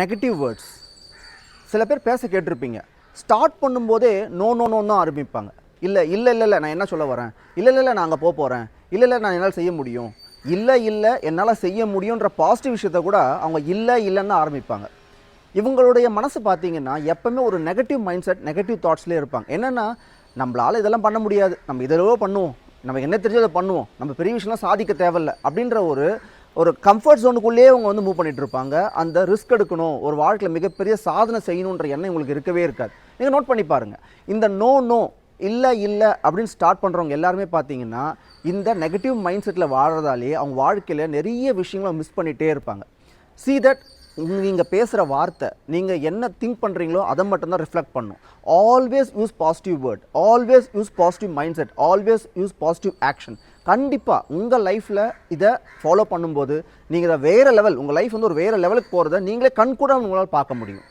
Negative words சில பேர் பேச கேட்டிருப்பீங்க. ஸ்டார்ட் பண்ணும்போதே நோ நோ நோ தான் ஆரம்பிப்பாங்க. இல்லை இல்லை இல்லை இல்லை நான் என்ன சொல்ல வரேன்? இல்லை இல்லை இல்லை நான் அங்கே போக போகிறேன் இல்லை இல்லை நான் என்னால் செய்ய முடியும். இல்லை இல்லை என்னால் செய்ய முடியுன்ற பாசிட்டிவ் விஷயத்த கூட அவங்க இல்லை இல்லைன்னு ஆரம்பிப்பாங்க. இவங்களுடைய மனசு பார்த்தீங்கன்னா எப்பவுமே ஒரு நெகட்டிவ் மைண்ட் செட் நெகட்டிவ் தாட்ஸ்லேயே இருப்பாங்க. என்னென்னா நம்மளால் இதெல்லாம் பண்ண முடியாது. நம்ம இதெல்லாம் பண்ணுவோம். நமக்கு என்ன தெரிஞ்சதை பண்ணுவோம். நம்ம பெரிய விஷயம்லாம் சாதிக்க தேவையில்ல. அப்படின்ற ஒரு ஒரு கம்ஃபர்ட் ஜோனுக்குள்ளேயே அவங்க வந்து மூவ் பண்ணிட்டு இருப்பாங்க. அந்த ரிஸ்க் எடுக்கணும் ஒரு வாழ்க்கையில் மிகப்பெரிய சாதனை செய்யணுன்ற எண்ணம் உங்களுக்கு இருக்கவே இருக்காது. நீங்கள் நோட் பண்ணி பாருங்கள் இந்த நோ நோ இல்லை இல்லை அப்படின்னு ஸ்டார்ட் பண்ணுறவங்க எல்லாருமே பார்த்தீங்கன்னா இந்த நெகட்டிவ் மைண்ட் செட்டில் வாழறதாலே அவங்க வாழ்க்கையில் நிறைய விஷயங்களை மிஸ் பண்ணிகிட்டே இருப்பாங்க. சி தட் நீங்கள் பேசுகிற வார்த்தை நீங்கள் என்ன திங்க் பண்ணுறீங்களோ அதை மட்டும்தான் ரிஃப்ளெக்ட் பண்ணும். Always use positive word always use positive mind set always use positive action கண்டிப்பாக உங்கள் லைஃப்பில் இதை ஃபாலோ பண்ணும்போது நீங்கள் இதை வேறு லெவல் உங்கள் லைஃப் வந்து ஒரு வேறு லெவலுக்கு போகிறத நீங்களே கண் கூட உங்களால் பார்க்க முடியும்.